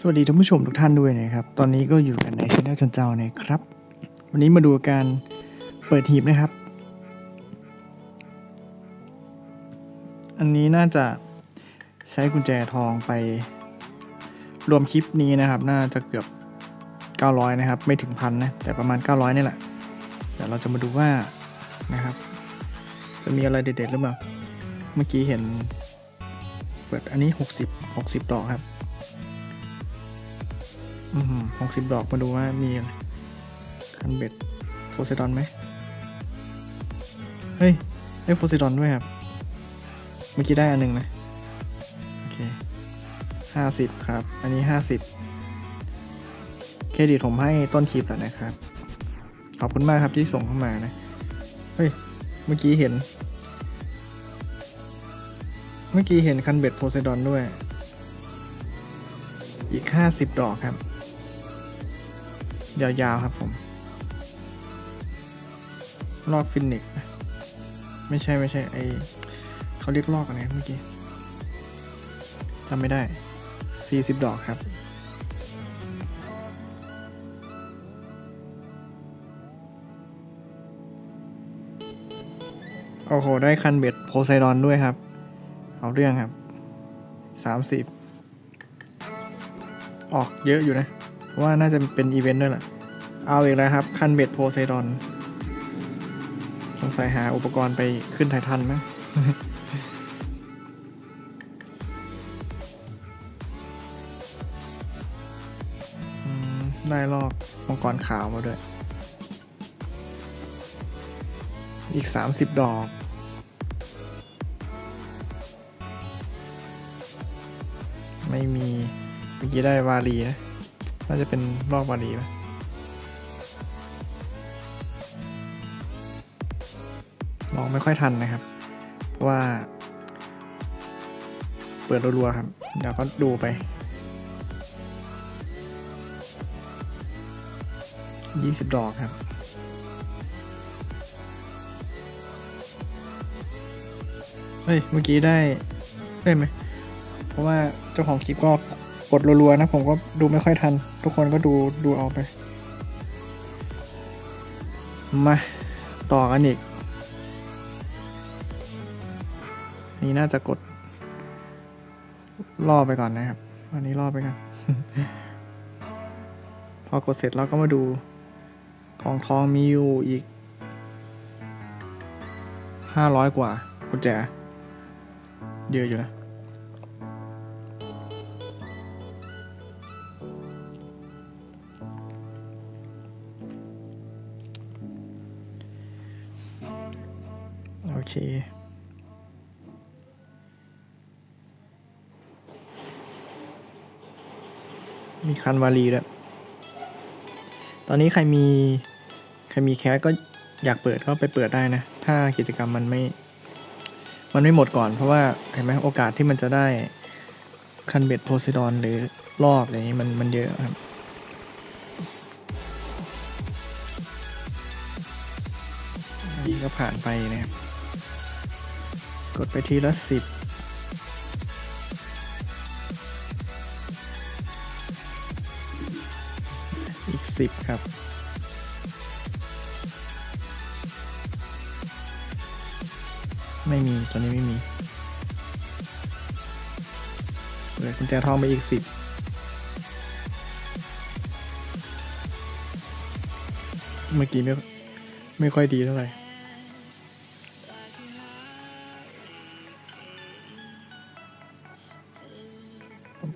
สวัสดีท่านผู้ชมทุกท่านด้วยนะครับ ตอนนี้ก็อยู่กันในช anel จันเจ้านะครับ วันนี้มาดูการเปิดหีบนะครับ อันนี้น่าจะใช้กุญแจทองไป รวมคลิปนี้นะครับ น่าจะเกือบ 900 นะครับ ไม่ถึงพันนะ แต่ประมาณ 900นี่แหละ เดี๋ยวเราจะมาดูว่านะครับ จะมีอะไรเด็ดๆหรือเปล่า เมื่อกี้เห็น เปิดอันนี้ 60 60 ดอกครับ หกสิบดอกมาดูว่ามีอะไรคันเบ็ดโพไซดอนไหมเฮ้ยได้โพไซดอนด้วยครับ เมื่อกี้ได้อันหนึ่งนะ โอเคห้าสิบครับ อันนี้ห้าสิบเครดิตผมให้ต้นคลิปแล้วนะครับ ขอบคุณมากครับที่ส่งเข้ามานะ เฮ้ย เมื่อกี้เห็น เมื่อกี้เห็นคันเบ็ดโพไซดอนด้วย อีกห้าสิบดอกครับ ยาวๆครับผม ลอกฟินิกซ์นะไม่ใช่ไม่ใช่ไอเขาเรียกลอกอะไรเมื่อกี้จำไม่ได้ 40 ดอกครับ โอ้โห ได้คันเบ็ดโพไซดอนด้วยครับ เอาเรื่องครับ 30 ออกเยอะอยู่นะเพราะว่าน่าจะเป็นอีเวนต์ด้วยแหละ เอาอีกแล้วครับ คันเบ็ดโพไซดอนสงสัยหาอุปกรณ์ไปขึ้นไททันมั้งอืมได้ลอกมังกรขาวมาด้วย อีก 30 ดอก ไม่มี เมื่อกี้ได้วาลีนะ น่าจะเป็นลอกวาลีปะม องไม่ค่อยทันนะครับ เพราะว่า เปิดรัวๆครับ เดี๋ยวก็ดูไป ยี่สิบดอกครับเฮ้ย เมื่อกี้ได้ได้ไหม เพราะว่าเจ้าของคลิปก็กดรัวๆนะ ผมก็ดูไม่ค่อยทัน ทุกคนก็ดูดูเอาไป มา ต่อกันอีก นี่น่าจะกดล่อไปก่อนนะครับอันนี้ล่อไปก่อนพอกดเสร็จเราก็มาดูของทองมีอยู่อีกห้าร้อยกว่ากุญแจเยอะอยู่นะโอเค มีคันวาลีด้วย ตอนนี้ใครมีใครมีแคสก็อยากเปิดก็ไปเปิดได้นะ ถ้ากิจกรรมมันไม่ มันไม่หมดก่อน เพราะว่าเห็นไหมโอกาสที่มันจะได้คันเบ็ดโพไซดอนหรือลอกอะไรนี้มันมันเยอะครับนนี้ก็ผ่านไปนะครับ กดไปทีละสิบ อีกสิบครับไม่มี ตัวนี้ไม่มีเหลือกุญแจทองไปอีกสิบเมื่อกี้ไม่ไม่ค่อยดีเท่าไหร่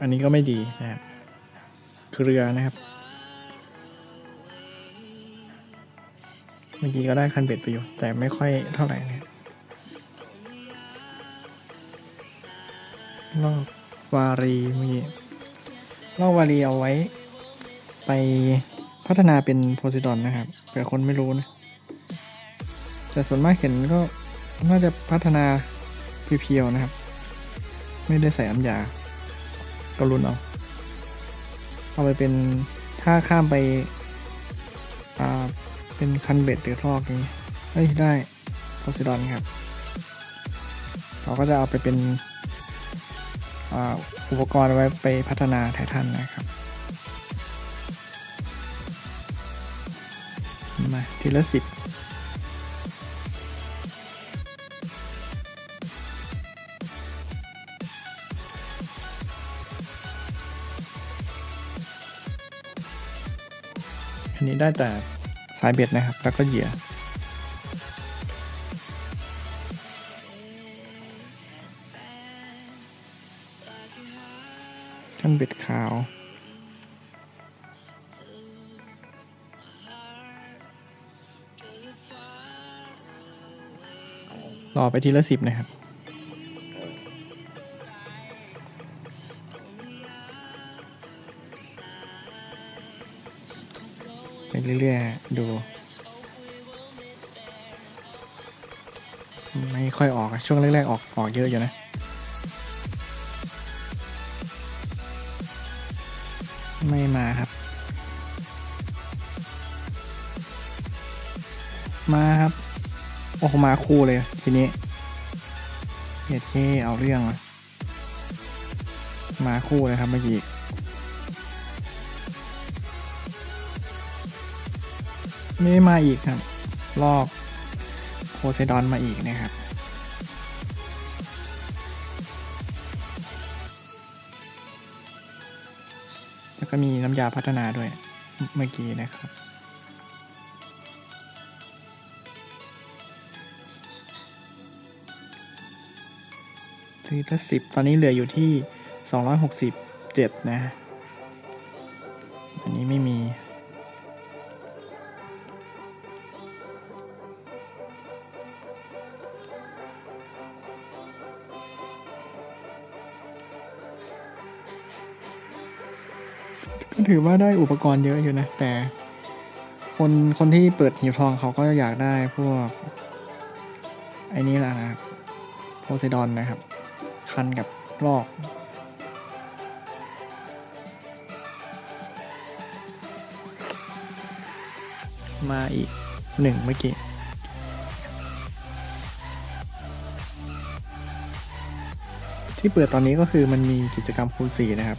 อันนี้ก็ไม่ดีนะครับเครือนะครับ มื่อกี้ก็ได้คันเบ็ดไปอยู่ แต่ไม่ค่อยเท่าไหร่เนะลอกวารีเมื่อกี้ลอกวารีเอาไว้ ไปพัฒนาเป็นโพไซดอนนะครับเผื่อคนไม่รู้นะแต่ส่วนมากเห็นก็น่าจะพัฒนาเพียวๆนะครับ ไม่ได้ใส่น้ำยาก็รุนเอาเอาไปเป็นถ้าข้ามไปอ่า เป็นคันเบ็ดหรือทอกนี้เฮ้ยได้โพไซดอนครับ เราก็จะเอาไปเป็นอุปกรณ์ไว้ไปพัฒนาไททันนะครับ มาทีละสิบอันนี้ได้แต่ สายเบ็ดนะครับ แล้วก็เหยื่อท่านเบ็ดขาว รอไปทีละสิบนะครับ เรื่อยๆ ดู ไม่ค่อยออกช่วงแรกๆ ออกออกเยอะอยู่นะ ไม่มาครับ มาครับ โอ้มาคู่เลยทีนี้เฮ็ดเท่เอาเรื่องมาคู่เลยครับเมื่อกี้ ไม่มาอีกครับ ลอกโพไซดอนมาอีกนะครับ แล้วก็มีน้ำยาพัฒนาด้วยเมื่อกี้นะครับทีละสิบตอนนี้เหลืออยู่ที่สองร้อยหกสิบเจ็ดนะ อันนี้ไม่มี ถือว่าได้อุปกรณ์เยอะอยู่นะ แต่ คนคนที่เปิดหีบทองเขาก็อยากได้พวก ไอ้นี้แหละนะครับโพไซดอนนะครับ คันกับลอกมาอีกหนึ่งเมื่อกี้ที่เปิดตอนนี้ก็คือมันมีกิจกรรมคูณ4นะครับ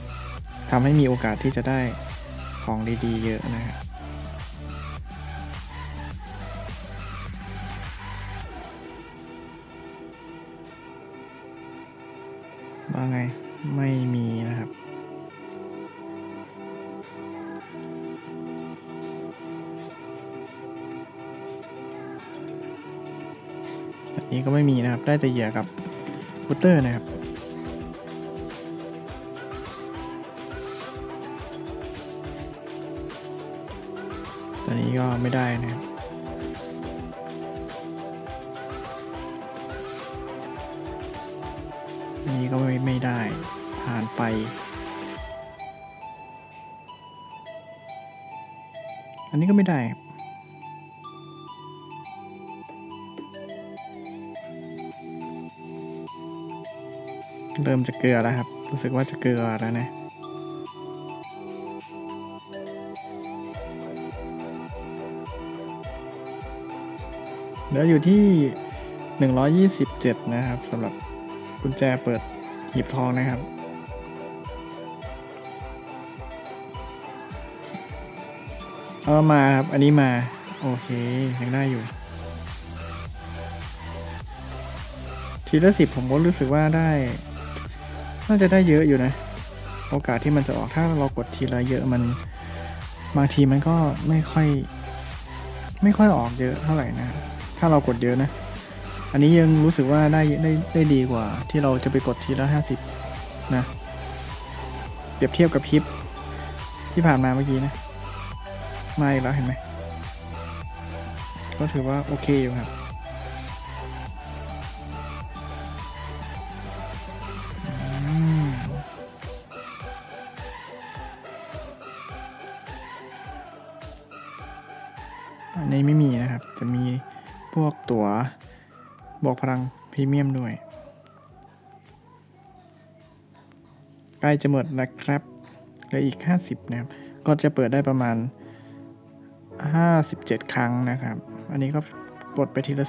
ทำให้มีโอกาสที่จะได้ของดีๆ เยอะนะครับว่าไง ไม่มีนะครับ อันนี้ก็ไม่มีนะครับ ได้แต่เหยื่อกับบูตเตอร์นะครับ ตอนนี้ก็ไม่ได้นะครับอันนี้ก็ไม่ไม่ได้ผ่านไป อันนี้ก็ไม่ได้เริ่มจะเกลือแล้วครับ รู้สึกว่าจะเกลือแล้วนะ เหลืออยู่ที่ 127 นะครับสำหรับกุญแจเปิดหีบทองนะครับ เอามาครับ อันนี้มา โอเค ยังได้อยู่ ทีละสิบผมก็รู้สึกว่าได้ น่าจะได้เยอะอยู่นะ โอกาสที่มันจะออกถ้าเรากดทีละเยอะมัน บางทีมันก็ไม่ค่อย ไม่ค่อยออกเยอะเท่าไหร่นะ ถ้าเรากดเยอะนะ อันนี้ยังรู้สึกว่าได้ได้ได้ดีกว่าที่เราจะไปกดทีละห้าสิบนะเปรียบเทียบกับพิปที่ผ่านมาเมื่อกี้นะมาอีกแล้วเห็นไหมก็ถือว่าโอเคอยู่ครับ บอกพลังพรีเมียมด้วย ใกล้จะหมดแล้วครับเหลืออีก 50 นะครับ ก็จะเปิดได้ประมาณ 57 ครั้งนะครับ อันนี้ก็กดไปทีละ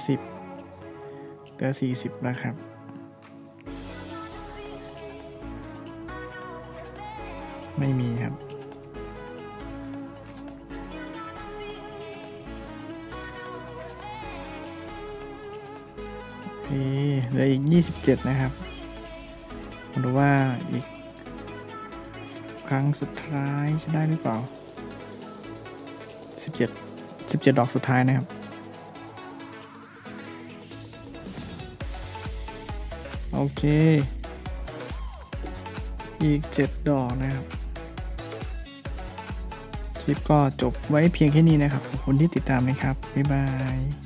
10เหลือ 40 แล้วครับไม่มีครับ เหลืออีก 27 นะครับมาดูว่าอีก ครั้งสุดท้ายจะได้หรือเปล่า 17 17 ดอกสุดท้ายนะครับโอเค อีก 7 ดอกนะครับ คลิปก็จบไว้เพียงแค่นี้นะครับ ขอบคุณที่ติดตามนะครับ บ๊ายบาย